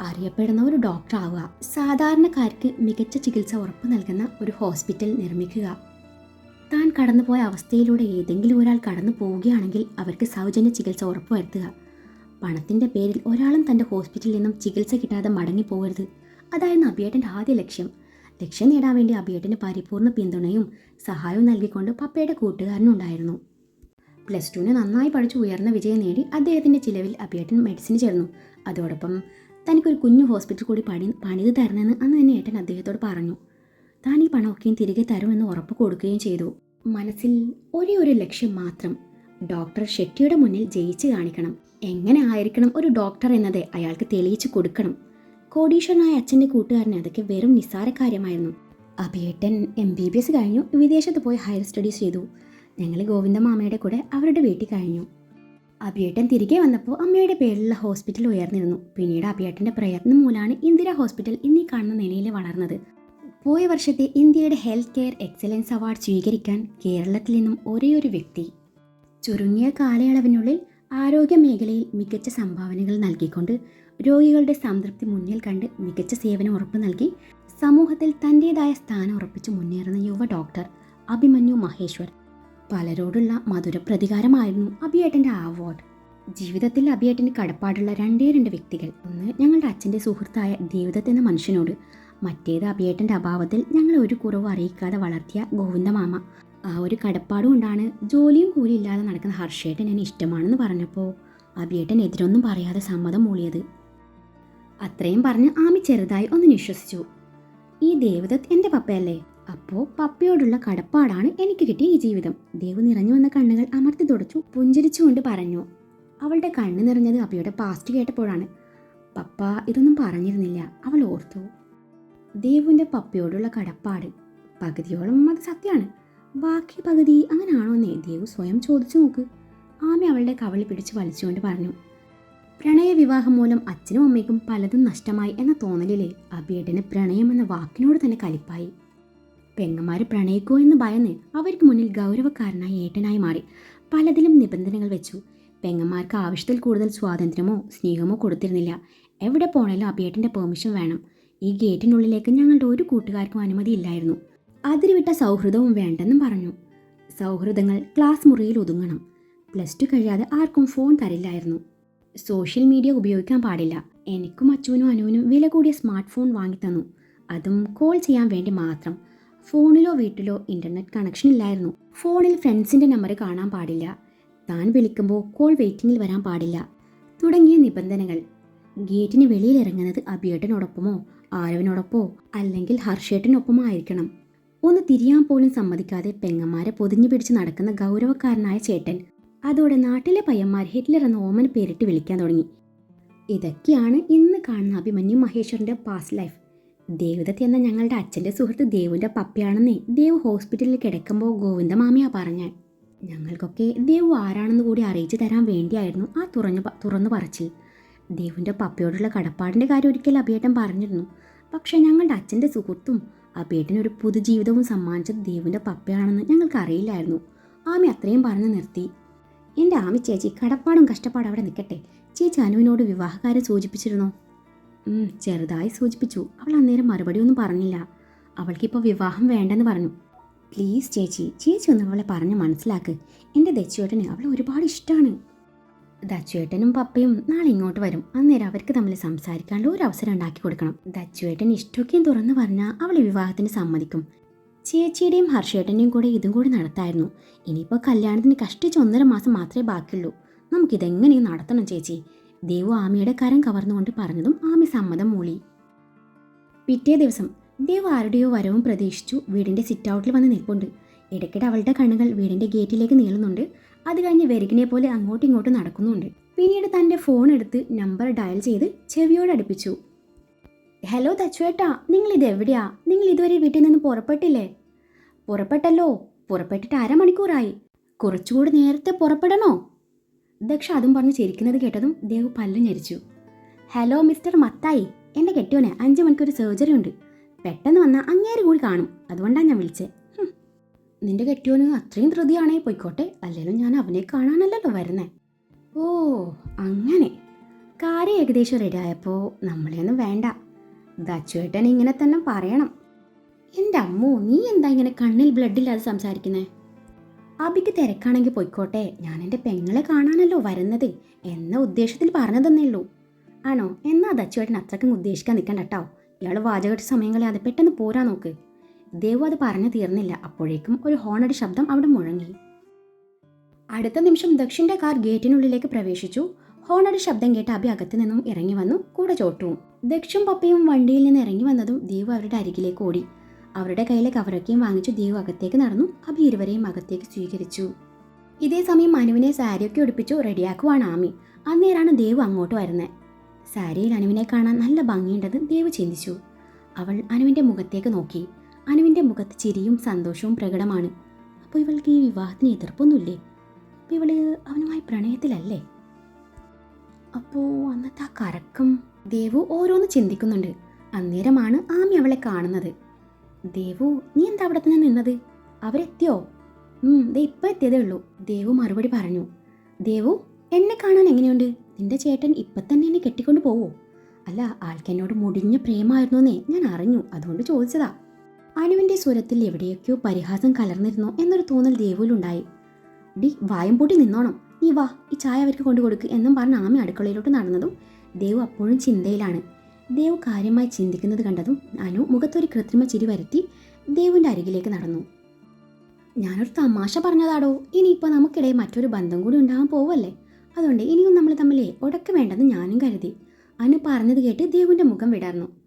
അറിയപ്പെടുന്ന ഒരു ഡോക്ടർ ആവുക സാധാരണക്കാർക്ക് മികച്ച ചികിത്സ ഉറപ്പു നൽകുന്ന ഒരു ഹോസ്പിറ്റൽ നിർമ്മിക്കുക. താൻ കടന്നുപോയ അവസ്ഥയിലൂടെ ഏതെങ്കിലും ഒരാൾ കടന്നു പോവുകയാണെങ്കിൽ അവർക്ക് സൗജന്യ ചികിത്സ ഉറപ്പുവരുത്തുക പണത്തിന്റെ പേരിൽ ഒരാളും തന്റെ ഹോസ്പിറ്റലിൽ നിന്നും ചികിത്സ കിട്ടാതെ മടങ്ങി പോകരുത് അതായിരുന്നു അബിയേട്ടന്റെ ആദ്യ ലക്ഷ്യം. ലക്ഷ്യം നേടാൻ വേണ്ടി അബിയേട്ടന് പരിപൂർണ പിന്തുണയും സഹായവും നൽകിക്കൊണ്ട് പപ്പയുടെ കൂട്ടുകാരനുണ്ടായിരുന്നു. പ്ലസ് ടുവിന് നന്നായി പഠിച്ച് ഉയർന്ന വിജയം നേടി അദ്ദേഹത്തിന്റെ ചിലവിൽ അബിയേട്ടൻ മെഡിസിന് ചേർന്നു. അതോടൊപ്പം തനിക്കൊരു കുഞ്ഞു ഹോസ്പിറ്റൽ കൂടി പണി പണിത് തരണമെന്ന് അന്ന് തന്നെ ഏട്ടൻ അദ്ദേഹത്തോട് പറഞ്ഞു. താൻ ഈ പണമൊക്കെയും തിരികെ തരുമെന്ന് ഉറപ്പ് കൊടുക്കുകയും ചെയ്തു. മനസ്സിൽ ഒരേ ഒരു ലക്ഷ്യം മാത്രം ഡോക്ടർ ഷെട്ടിയുടെ മുന്നിൽ ജയിച്ച് കാണിക്കണം. എങ്ങനെ ആയിരിക്കണം ഒരു ഡോക്ടർ എന്നത് അയാൾക്ക് തെളിയിച്ചു കൊടുക്കണം. കോടീശ്വരനായ അച്ഛന്റെ കൂട്ടുകാരന് അതൊക്കെ വെറും നിസ്സാര കാര്യമായിരുന്നു. അഭിയേട്ടൻ എം ബി ബി എസ് കഴിഞ്ഞു. വിദേശത്ത് പോയി ഹയർ സ്റ്റഡീസ് ചെയ്തു. ഞങ്ങൾ ഗോവിന്ദ മാമയുടെ കൂടെ അവരുടെ വീട്ടിൽ കഴിഞ്ഞു. അഭിയേട്ടൻ തിരികെ വന്നപ്പോൾ അമ്മയുടെ പേരിലുള്ള ഹോസ്പിറ്റൽ ഉയർന്നിരുന്നു. പിന്നീട് അഭിയേട്ടന്റെ പ്രയത്നം മൂലമാണ് ഇന്ദിര ഹോസ്പിറ്റൽ ഇന്നീ കാണുന്ന നിലയിൽ വളർന്നത്. പോയ വർഷത്തെ ഇന്ത്യയുടെ ഹെൽത്ത് കെയർ എക്സലൻസ് അവാർഡ് സ്വീകരിക്കാൻ കേരളത്തിൽ നിന്നും ഒരേയൊരു വ്യക്തി. ചുരുങ്ങിയ കാലയളവിനുള്ളിൽ ആരോഗ്യ മേഖലയിൽ മികച്ച സംഭാവനകൾ നൽകിക്കൊണ്ട് രോഗികളുടെ സംതൃപ്തി മുന്നിൽ കണ്ട് മികച്ച സേവനം ഉറപ്പു നൽകി സമൂഹത്തിൽ തന്റേതായ സ്ഥാനം ഉറപ്പിച്ച് മുന്നേറുന്ന യുവ ഡോക്ടർ അഭിമന്യു മഹേശ്വർ. പലരോടുള്ള മധുര പ്രതികാരമായിരുന്നു അഭിയേട്ടന്റെ അവാർഡ്. ജീവിതത്തിൽ അഭിയേട്ടന് കടപ്പാടുള്ള രണ്ടേ രണ്ട് വ്യക്തികൾ. ഒന്ന് ഞങ്ങളുടെ അച്ഛന്റെ സുഹൃത്തായ ദേവദത്ത് എന്ന മനുഷ്യനോട് മറ്റേത് അഭിയേട്ടന്റെ അഭാവത്തിൽ ഞങ്ങൾ ഒരു കുറവ് അറിയിക്കാതെ വളർത്തിയ ഗോവിന്ദമാമ ആ ഒരു കടപ്പാട് കൊണ്ടാണ് ജോലിയും കൂലി ഇല്ലാതെ നടക്കുന്ന ഹർഷേട്ടൻ എന്നെ ഇഷ്ടമാണെന്ന് പറഞ്ഞപ്പോൾ അഭിയേട്ടൻ എതിരൊന്നും പറയാതെ സമ്മതം മൂളിയത്. അത്രയും പറഞ്ഞ് ആമി ചെറുതായി ഒന്ന് നിശ്വസിച്ചു. ഈ ദേവദത്ത് എന്റെ പപ്പയല്ലേ? അപ്പോൾ പപ്പയോടുള്ള കടപ്പാടാണ് എനിക്ക് കിട്ടിയ ഈ ജീവിതം. ദേവ് നിറഞ്ഞു വന്ന കണ്ണുകൾ അമർത്തി തുടച്ചു പുഞ്ചിരിച്ചുകൊണ്ട് പറഞ്ഞു. അവളുടെ കണ്ണ് നിറഞ്ഞത് അപ്പയുടെ പാസ്റ്റ് കേട്ടപ്പോഴാണ്. പപ്പ ഇതൊന്നും പറഞ്ഞിരുന്നില്ല. അവൾ ഓർത്തു. ദേവുവിന്റെ പപ്പയോടുള്ള കടപ്പാട്. പകുതിയോളം അത് സത്യമാണ്. ബാക്കി പകുതി അങ്ങനെയാണോ എന്നേ ദേവു സ്വയം ചോദിച്ചു നോക്ക്. ആമി അവളുടെ കവളി പിടിച്ച് വലിച്ചുകൊണ്ട് പറഞ്ഞു പ്രണയ വിവാഹം മൂലം അച്ഛനും അമ്മയ്ക്കും പലതും നഷ്ടമായി എന്ന തോന്നലിലെ അബിയേട്ടന് പ്രണയം എന്ന വാക്കിനോട് തന്നെ കലിപ്പായി. പെങ്ങന്മാർ പ്രണയിക്കോ എന്ന് ഭയന്ന് അവർക്ക് മുന്നിൽ ഗൗരവക്കാരനായി ഏട്ടനായി മാറി. പലതിലും നിബന്ധനകൾ വെച്ചു. പെങ്ങന്മാർക്ക് ആവശ്യത്തിൽ കൂടുതൽ സ്വാതന്ത്ര്യമോ സ്നേഹമോ കൊടുത്തിരുന്നില്ല. എവിടെ പോണേലും അബിയേട്ടന്റെ പെർമിഷൻ വേണം. ഈ ഗേറ്റിനുള്ളിലേക്ക് ഞങ്ങളുടെ ഒരു കൂട്ടുകാർക്കും അനുമതിയില്ലായിരുന്നു അതിരുവിട്ട സൗഹൃദവും വേണ്ടെന്നും പറഞ്ഞു. സൗഹൃദങ്ങൾ ക്ലാസ് മുറിയിൽ ഒതുങ്ങണം. പ്ലസ് ടു കഴിയാതെ ആർക്കും ഫോൺ തരില്ലായിരുന്നു. സോഷ്യൽ മീഡിയ ഉപയോഗിക്കാൻ പാടില്ല. എനിക്കും അച്ചുവിനും അനുവിനും വില കൂടിയ സ്മാർട്ട് ഫോൺ വാങ്ങിത്തന്നു അതും കോൾ ചെയ്യാൻ വേണ്ടി മാത്രം. ഫോണിലോ വീട്ടിലോ ഇന്റർനെറ്റ് കണക്ഷൻ ഇല്ലായിരുന്നു. ഫോണിൽ ഫ്രണ്ട്സിന്റെ നമ്പർ കാണാൻ പാടില്ല. താൻ വിളിക്കുമ്പോൾ കോൾ വെയിറ്റിങ്ങിൽ വരാൻ പാടില്ല. തുടങ്ങിയ നിബന്ധനകൾ. ഗേറ്റിന് വെളിയിലിറങ്ങുന്നത് അഭിയേട്ടനോടൊപ്പമോ ആരവിനോടൊപ്പമോ അല്ലെങ്കിൽ ഹർഷേട്ടിനൊപ്പമായിരിക്കണം. ഒന്ന് തിരിയാൻ പോലും സമ്മതിക്കാതെ പെങ്ങന്മാരെ പൊതിഞ്ഞു പിടിച്ച് നടക്കുന്ന ഗൗരവക്കാരനായ ചേട്ടൻ. അതോടെ നാട്ടിലെ പയ്യന്മാർ ഹിറ്റ്ലർ എന്ന ഓമൻ പേരിട്ട് വിളിക്കാൻ തുടങ്ങി. ഇതൊക്കെയാണ് ഇന്ന് കാണുന്ന അഭിമന്യു മഹേശ്വറിന്റെ പാസ്റ്റ് ലൈഫ് ദേവദത്ത് എന്ന ഞങ്ങളുടെ അച്ഛന്റെ സുഹൃത്ത് ദേവുവിന്റെ പപ്പയാണെന്നേ ദേവ് ഹോസ്പിറ്റലിൽ കിടക്കുമ്പോൾ ഗോവിന്ദ മാമിയാ പറഞ്ഞാൽ ഞങ്ങൾക്കൊക്കെ ദേവു ആരാണെന്ന് കൂടി അറിയിച്ചു തരാൻ വേണ്ടിയായിരുന്നു ആ തുറഞ്ഞു തുറന്നു പറച്ചിൽ. ദേവുവിന്റെ പപ്പയോടുള്ള കടപ്പാടിന്റെ കാര്യം ഒരിക്കൽ അഭിയേട്ടൻ പറഞ്ഞിരുന്നു. പക്ഷേ ഞങ്ങളുടെ അച്ഛന്റെ സുഹൃത്തും അഭിയേട്ടന് ഒരു പുതുജീവിതവും സമ്മാനിച്ചത് ദേവിന്റെ പപ്പയാണെന്ന് ഞങ്ങൾക്ക് അറിയില്ലായിരുന്നു. ആമി അത്രയും പറഞ്ഞു നിർത്തി. എന്റെ ആമി ചേച്ചി കടപ്പാടും കഷ്ടപ്പാടും അവിടെ നിൽക്കട്ടെ. ചേച്ചി അനുവിനോട് വിവാഹകാരം സൂചിപ്പിച്ചിരുന്നോ. ചെറുതായി സൂചിപ്പിച്ചു. അവൾ അന്നേരം മറുപടിയൊന്നും പറഞ്ഞില്ല. അവൾക്കിപ്പോൾ വിവാഹം വേണ്ടെന്ന് പറഞ്ഞു. പ്ലീസ് ചേച്ചി ചേച്ചി ഒന്ന് അവളെ പറഞ്ഞ് മനസ്സിലാക്ക്. എന്റെ ദച്ചുവേട്ടന് അവളെ ഒരുപാട് ഇഷ്ടമാണ്. ദച്ചുവേട്ടനും പപ്പയും നാളെ ഇങ്ങോട്ട് വരും. അന്നേരം അവർക്ക് തമ്മിൽ സംസാരിക്കാനുള്ള ഒരു അവസരം ഉണ്ടാക്കി കൊടുക്കണം. ദച്ചുവേട്ടൻ ഇഷ്ടമൊക്കെയും തുറന്നു പറഞ്ഞാൽ അവളെ വിവാഹത്തിന് സമ്മതിക്കും. ചേച്ചിയുടെയും ഹർഷേട്ടന്റെയും കൂടെ ഇതും കൂടി നടത്തായിരുന്നു. ഇനിയിപ്പോൾ കല്യാണത്തിന് കഷ്ടിച്ച് ഒന്നര മാസം മാത്രമേ ബാക്കിയുള്ളൂ. നമുക്കിതെങ്ങനെയും നടത്തണം ചേച്ചി? ദേവു ആമിയുടെ കരം കവർന്നുകൊണ്ട് പറഞ്ഞതും ആമി സമ്മതം മൂളി. പിറ്റേ ദിവസം ദേവ് ആരുടെയോ വരവും പ്രതീക്ഷിച്ചു വീടിന്റെ സിറ്റ് ഔട്ടിൽ വന്ന് നിൽപ്പുണ്ട്. ഇടയ്ക്കിടെ അവളുടെ കണ്ണുകൾ വീടിന്റെ ഗേറ്റിലേക്ക് നീളുന്നുണ്ട്. അത് കഴിഞ്ഞ് വെരികിനെ പോലെ അങ്ങോട്ടും ഇങ്ങോട്ടും നടക്കുന്നുണ്ട്. പിന്നീട് തന്റെ ഫോൺ എടുത്ത് നമ്പർ ഡയൽ ചെയ്ത് ചെവിയോട് അടുപ്പിച്ചു. ഹലോ തച്ചുവേട്ടാ നിങ്ങൾ ഇത് എവിടെയാ? നിങ്ങൾ ഇതുവരെ വീട്ടിൽ നിന്ന് പുറപ്പെട്ടില്ലേ? പുറപ്പെട്ടല്ലോ പുറപ്പെട്ടിട്ട് അരമണിക്കൂറായി. കുറച്ചുകൂടി നേരത്തെ പുറപ്പെടണോ? ദക്ഷ അതും പറഞ്ഞ് ചിരിക്കുന്നത് കേട്ടതും ദേവ് പല്ല് ഞരിച്ചു. ഹലോ മിസ്റ്റർ മത്തായി എന്റെ കെട്ടിയോനെ അഞ്ച് മണിക്കൂർ സർജറി ഉണ്ട്. പെട്ടെന്ന് വന്നാൽ അങ്ങേര് കൂടി കാണും. അതുകൊണ്ടാണ് ഞാൻ വിളിച്ചത്. നിന്റെ കെട്ടിയോന് അത്രയും ധൃതിയാണേ പോയിക്കോട്ടെ. അല്ലെങ്കിലും ഞാൻ അവനെ കാണാനല്ലല്ലോ വരുന്നേ. ഓ അങ്ങനെ. കാര്യം ഏകദേശം റെഡി ആയപ്പോൾ നമ്മളെയൊന്നും വേണ്ട. ദച്ചുവേട്ടൻ ഇങ്ങനെ തന്നെ പറയണം. എന്റെ അമ്മോ നീ എന്താ ഇങ്ങനെ കണ്ണിൽ ബ്ലഡ് ഇല്ലാതെ സംസാരിക്കുന്നേ? അബിക്ക് തിരക്കാണെങ്കിൽ പോയിക്കോട്ടെ. ഞാൻ എന്റെ പെങ്ങളെ കാണാനല്ലോ വരുന്നത്. എന്ന ഉദ്ദേശത്തിൽ പറഞ്ഞതെന്നേ ഉള്ളൂ. ആണോ? എന്നാ ദച്ചുവേട്ടൻ അത്രക്കും ഉദ്ദേശിക്കാൻ നിൽക്കണ്ട കേട്ടോ ഇയാൾ വാചകട്ട് സമയങ്ങളെ കളയാതെ പെട്ടെന്ന് പോരാ നോക്ക്. ദേവു അത് പറഞ്ഞു തീർന്നില്ല. അപ്പോഴേക്കും ഒരു ഹോണടി ശബ്ദം അവിടെ മുഴങ്ങി. അടുത്ത നിമിഷം ദക്ഷിന്റെ കാർ ഗേറ്റിനുള്ളിലേക്ക് പ്രവേശിച്ചു. ഹോണടി ശബ്ദം കേട്ട് അഭി അകത്തു നിന്നും ഇറങ്ങി വന്നു. കൂടെ ചോട്ടുവും. ദക്ഷും പപ്പയും വണ്ടിയിൽ നിന്ന് ഇറങ്ങി വന്നതും ദേവു അവരുടെ അരികിലേക്ക് ഓടി. അവരുടെ കയ്യിലെ കവറൊക്കെയും വാങ്ങിച്ചു ദേവു അകത്തേക്ക് നടന്നു. അഭി ഇരുവരെയും അകത്തേക്ക് സ്വീകരിച്ചു. ഇതേ സമയം അനുവിനെ സാരിയൊക്കെ ഒടിപ്പിച്ചു റെഡിയാക്കുവാണ് ആമി. അന്നേരാണ് ദേവു അങ്ങോട്ട് വരുന്നത്. സാരിയിൽ അനുവിനെ കാണാൻ നല്ല ഭംഗിയുണ്ടെന്ന് ദേവു ചിന്തിച്ചു. അവൾ അനുവിന്റെ മുഖത്തേക്ക് നോക്കി. അനുവിന്റെ മുഖത്ത് ചിരിയും സന്തോഷവും പ്രകടമാണ്. അപ്പോൾ ഇവൾക്ക് ഈ വിവാഹത്തിന് എതിർപ്പൊന്നുമില്ലേ? അപ്പോൾ ഇവൾ അവനുമായി പ്രണയത്തിലല്ലേ? അപ്പോൾ അന്നത്തെ ആ കറക്കം ദേവു ഓരോന്ന് ചിന്തിക്കുന്നുണ്ട്. അന്നേരമാണ് ആമി അവളെ കാണുന്നത്. ദേവു നീ എന്താ അവിടെ തന്നെ നിന്നത്? അവരെത്തിയോ? ദേ ഇപ്പം എത്തിയതേ ഉള്ളൂ ദേവു മറുപടി പറഞ്ഞു. ദേവു എന്നെ കാണാൻ എങ്ങനെയുണ്ട്? നിന്റെ ചേട്ടൻ ഇപ്പം തന്നെ എന്നെ കെട്ടിക്കൊണ്ട് പോവോ? അല്ല ആൾക്കെന്നോട് മുടിഞ്ഞ പ്രേമായിരുന്നോന്നേ ഞാൻ അറിഞ്ഞു അതുകൊണ്ട് ചോദിച്ചതാ. അനുവിന്റെ സ്വരത്തിൽ എവിടെയൊക്കെയോ പരിഹാസം കലർന്നിരുന്നോ എന്നൊരു തോന്നൽ ദേവുവിലുണ്ടായി ഡി വായം പൂട്ടി നിന്നോണം. നീ വാ ഈ ചായ അവർക്ക് കൊണ്ടു കൊടുക്ക് എന്നും പറഞ്ഞ് ആമി അടുക്കളയിലോട്ട് നടന്നതും ദേവു അപ്പോഴും ചിന്തയിലാണ്. ദേവു കാര്യമായി ചിന്തിക്കുന്നത് കണ്ടതും അനു മുഖത്തൊരു കൃത്രിമ ചിരി വരുത്തി ദേവുവിന്റെ അരികിലേക്ക് നടന്നു. ഞാനൊരു തമാശ പറഞ്ഞതാടോ? ഇനിയിപ്പോൾ നമുക്കിടയിൽ മറ്റൊരു ബന്ധം കൂടി ഉണ്ടാകാൻ പോവല്ലേ? അതുകൊണ്ട് ഇനിയും നമ്മൾ തമ്മിലേ ഉടക്ക വേണ്ടെന്ന് ഞാനും കരുതി. അനു പറഞ്ഞത് കേട്ട് ദേവുവിന്റെ മുഖം വിടർന്നു.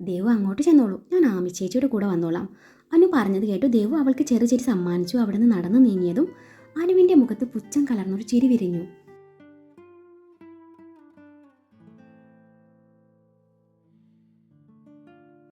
ദേവു അങ്ങോട്ട് ചെന്നോളൂ. ഞാൻ ആമി ചേച്ചിയുടെ കൂടെ വന്നോളാം. അനു പറഞ്ഞത് കേട്ടു ദേവു അവൾക്ക് ചെറു ചിരി സമ്മാനിച്ചു. അവിടെ നിന്ന് നടന്നു നീങ്ങിയതും അനുവിന്റെ മുഖത്ത് പുച്ഛം കലർന്നൊരു ചിരി വിരിഞ്ഞു.